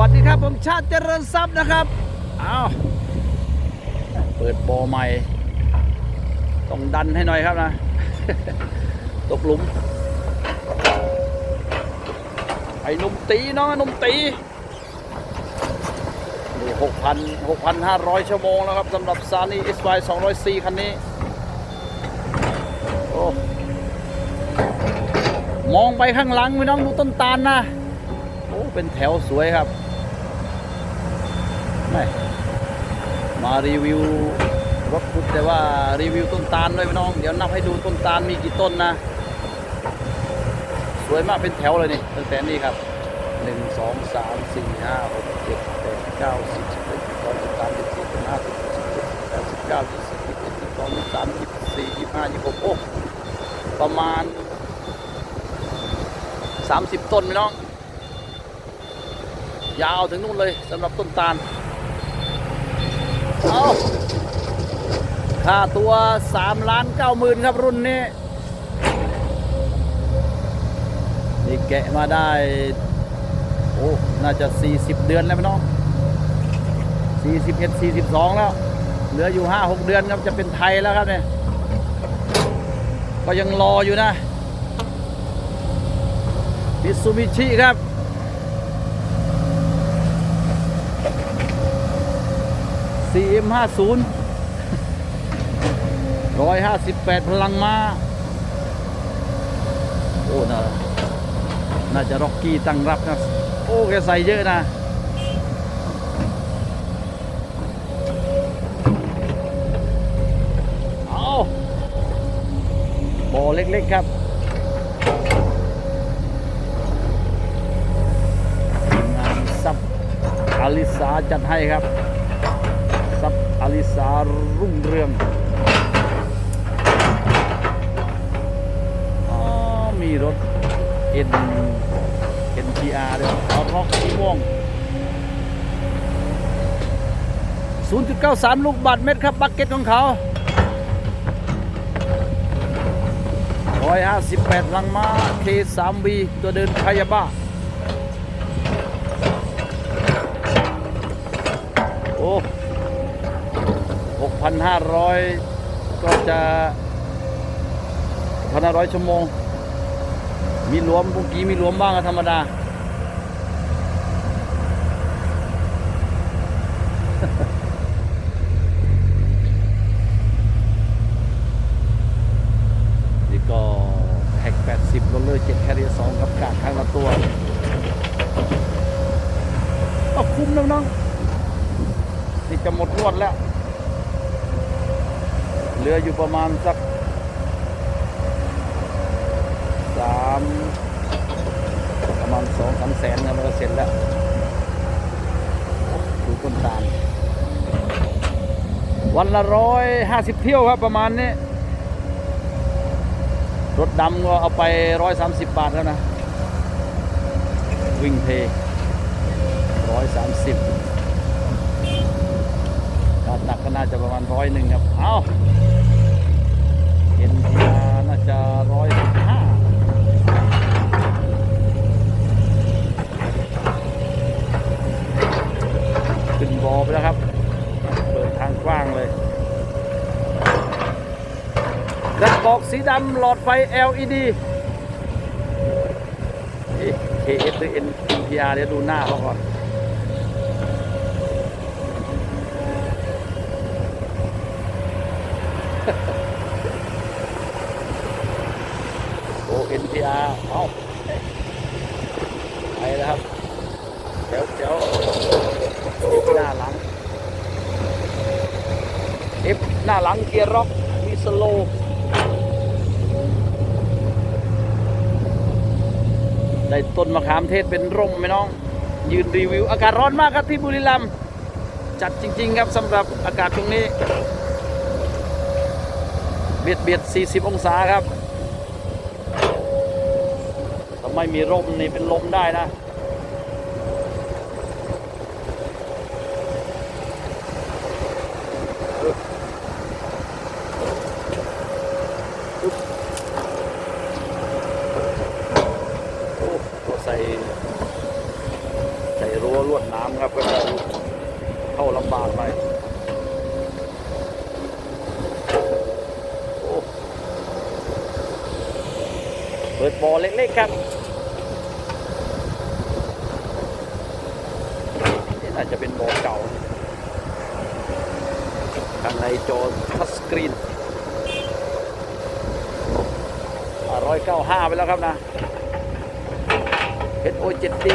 วัสดีครับผมชาติเจริญทรัพย์นะครับอ้าวเปิดโปใหม่ ต้องดันให้หน่อยครับนะ ตกหลุม ไอ้นุ่มตีน้องนุ่มตีนี่หกพันหกพันห้าร้อยชั่วโมงแล้วครับสำหรับซานี่ SY 204คันนี้ โอ้มองไปข้างหลังไม่ต้องดูต้นตาลนะ โอ้ เป็นแถวสวยครับ ไม่มารีวิวรถพุทธแต่ว่ารีวิวต้นตาลด้วยพี่น้อง เดี๋ยวนับให้ดูต้นตาลมีกี่ต้นนะ สวยมากเป็นแถวเลยนี่ตั้งแต่นี่ครับหนึ่งสองสามสี่ห้าหกเจ็ดแปดเก้าสิบสิบเอ็ดสิบสองสิบสามสิบสี่สิบห้าสิบหกสิบเจ็ดสิบแปดสิบเก้ายี่สิบยี่สิบเอ็ดยี่สิบสองยี่สิบสามยี่สิบสี่ยี่สิบห้ายี่สิบหกโอ้ประมาณสามสิบต้นพี่น้อง ยาวถึงนู่นเลยสำหรับต้นตาล เอาค่าตัว3ล้าน9หมื่นครับรุ่นนี้นี่แกะมาได้ โอ้ น่าจะ 40 เดือนแล้วพี่น้อง41 42 แล้ว เหลืออยู่ 5 6 เดือนครับจะเป็นไทยแล้วครับเนี่ย ก็ยังรออยู่นะมิซูบิชิครับ CM50 158 พลังมาโอ้น่าน่าจะร็อกกี้ตั้งรับนะ โอ้แกใส่เยอะนะเอาบ่อเล็ก ๆ ครับงานซับอลิสาจัดให้ครับ ลิสารุ่งเรืองอ๋อมีรถ N NTR ด้วยเอาร็อกสีม่วง 0.93 ลูกบาทเมตรครับ บักเก็ตของเขา 158 ลังมา K3V ตัวเดินพยาบ้า โอ้ 6,500 ก็จะ1,500 ชั่วโมง มีรวมเมื่อกี้มีรวมบ้างก็ธรรมดา นี่ก็แท็ก 80โรลเลอร์7แคริเอร์2กับกาดข้างละตัว ก็คุ้มนะน้องนี่จะหมดรวดแล้ว ลืออยู่ประมาณสักสามประมาณสองสามแสนนะมันก็เสร็จแล้วดูต้นตาล วันละร้อยห้าสิบเที่ยวครับประมาณนี้ รถดำก็เอาไปร้อยสามสิบบาทแล้วนะ วิ่งเทร้อยสามสิบ ถ้าหนักก็น่าจะประมาณร้อยหนึ่งครับ เอาเอ็นพีอาร์น่าจะร้อยห้าขึ้นบอไปแล้วครับ เปิดทางกว้างเลยกระบอกสีดำหลอดไฟ LED เอ๊ะ KS หรือ NPR เดี๋ยวดูหน้าเขาก่อน โอ NPR เอาไปแล้วครับเดี๋ยวเดี๋ยวหน้าหลัง F หน้าหลังเกียร์ร็อก มีสโลว์ ได้ต้นมะขามเทศเป็นร่มไหมน้อง ยืนรีวิว อากาศร้อนมากครับที่บุรีรัมย์จัดจริง ๆ ครับสำหรับอากาศตรงนี้ เบียดเบียด 40 องศาครับถ้าไม่มีร่มนี่เป็นลมได้นะ เปิดบอเล็กๆครับนี่อาจจะเป็นบอเก่าข้างในจอทัชสกรีน195ไปแล้วครับนะ HO7D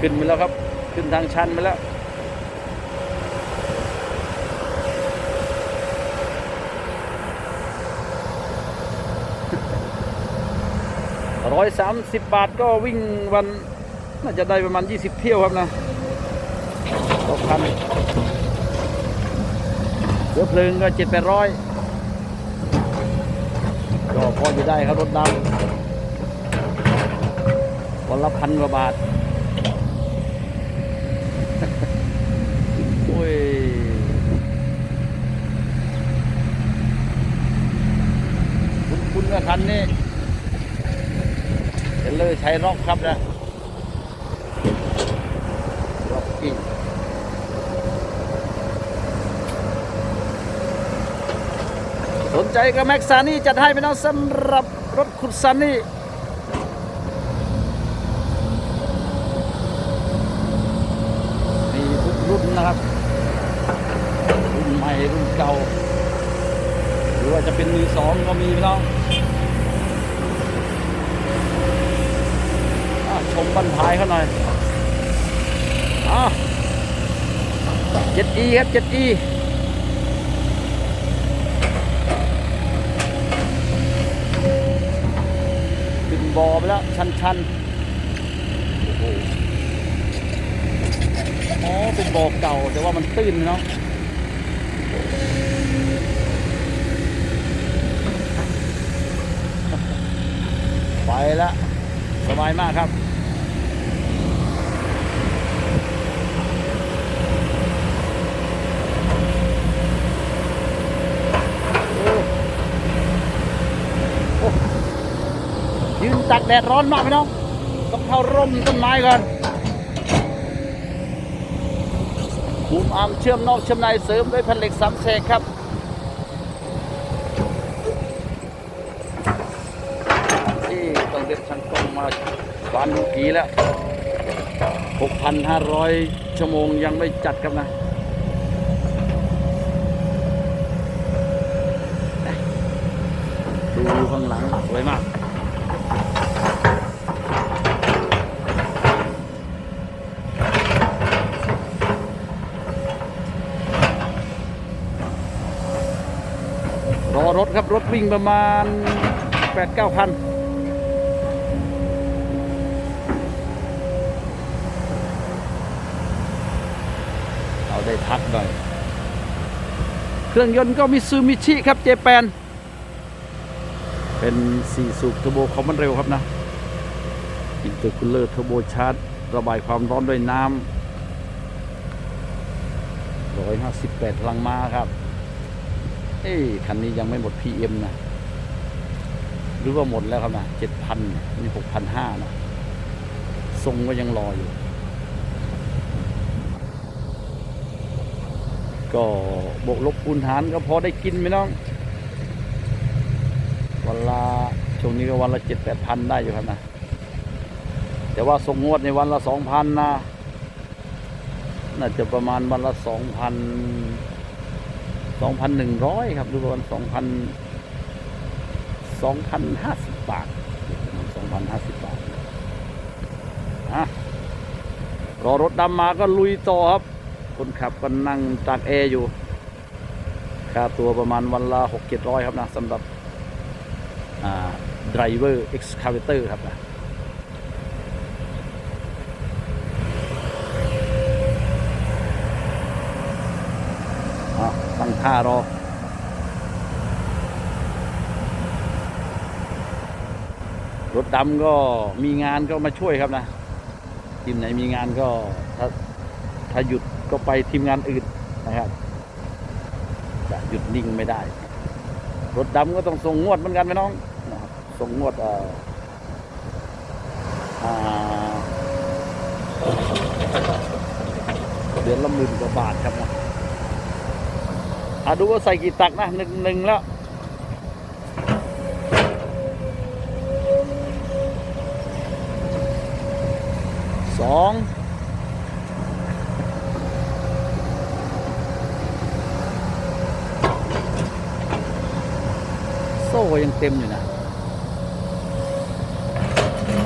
ขึ้นมาแล้วครับ ขึ้นทางชันมาแล้ว ร้อยสามสิบบาทก็วิ่งวัน น่าจะได้ประมาณยี่สิบเที่ยวครับนะต่อคันเรือเพลิงก็เจ็ดแปดร้อยก็พอจะได้ครับรถดำวันละพันกว่าบาท โอ้ย กันนี้เห็นเลยใช้ร็อกครับนะร็อกกิ้งสนใจก็แม็กซานี่จัดให้ไปน้องสำหรับรถขุดซันนี่มีทุกรุ่นนะครับ รุ่นใหม่รุ่นเก่า หรือว่าจะเป็นมือสองก็มีพี่น้อง อะชม บันท้ายเขาหน่อยอะ 7E ครับ 7E ขึ้นบอไปแล้วชันชันโอ้โหอ๋อเป็นบอเก่า แต่ว่ามันตื้นเนาะไปแล้วสบายมากครับ โอ้โอ้ ยืนตักแดดร้อนมากพี่น้องต้องเข้าร่มต้นไม้ก่อนมุมอาร์มเชื่อมนอกเชื่อมในเสริมด้วยแผ่นเหล็กสามแฉกครับที่ต้องเรียกช่างกล้องมาวันเมื่อกี้แล้ว 6,500 ชั่วโมงยังไม่จัดครับนะดูข้างหลังสวยมาก รอรถ ครับ รถวิ่งประมาณ 8-9คันเอาได้พักหน่อย เครื่องยนต์ก็มิซูมิชิครับเจแปน เป็น4สูบเทอร์โบคอมมันเร็วครับนะ อินเตอร์คูลเลอร์เทอร์โบชาร์จ ระบายความร้อนด้วยน้ำ158พลังม้าครับ เอ้คันนี้ยังไม่หมด PM นะ หรือว่าหมดแล้วครับนะ7,000นี่6,500นะทรงก็ยังรออยู่ ก็บวกลบคูณหารก็พอได้กินไหมน้อง วันละช่วงนี้ก็วันละเจ็ดแปดพันได้อยู่ครับนะ แต่ว่าส่งงวดในวันละสองพันนะ น่าจะประมาณวันละสองพัน สองพันหนึ่งร้อยครับหรือประมาณสองพันสองพันห้าสิบบาทสองพันห้าสิบบาทอะรอรถดำมาก็ลุยต่อครับ คนขับก็นั่งตากแอร์อยู่ ค่าตัวประมาณวันละหกเจ็ดร้อยครับนะสำหรับอ่า driver excavator ครับนะตั้ง ท่ารอรถดำก็มีงานก็มาช่วยครับนะทีมไหนมีงานก็ถ้าถ้าหยุดก็ไปทีมงานอื่นนะครับ จะหยุดนิ่งไม่ได้ รถดำก็ต้องส่งงวดเหมือนกันไหมน้องนะครับส่งงวดเอ่ออ่าเดือนละหมื่นกว่าบาทครับนะ อดูว่าใส่กี่ตักนะหนึ่งหนึ่งแล้วสองโซ่ยังเต็มอยู่นะ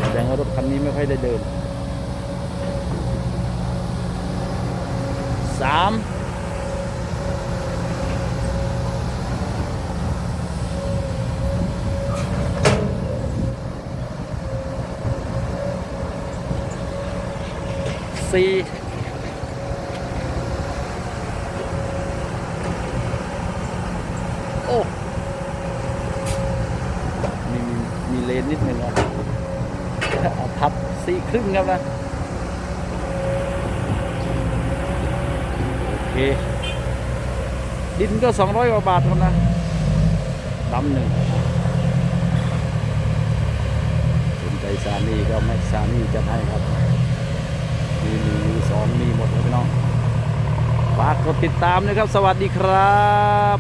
แสดงว่ารถคันนี้ไม่ค่อยได้เดินสาม สี่โอ้มีมีมีเลนนิดหนึ่งอะทับสี่ครึ่งครับนะ โอเค ดินก็สองร้อยกว่าบาทครับนะดำหนึ่งสนใจซานี่ก็แม็กซานี่จะให้ครับ มีหนึ่งมีสองมีหมดเลยพี่น้องฝากกดติดตามนะครับ สวัสดีครับ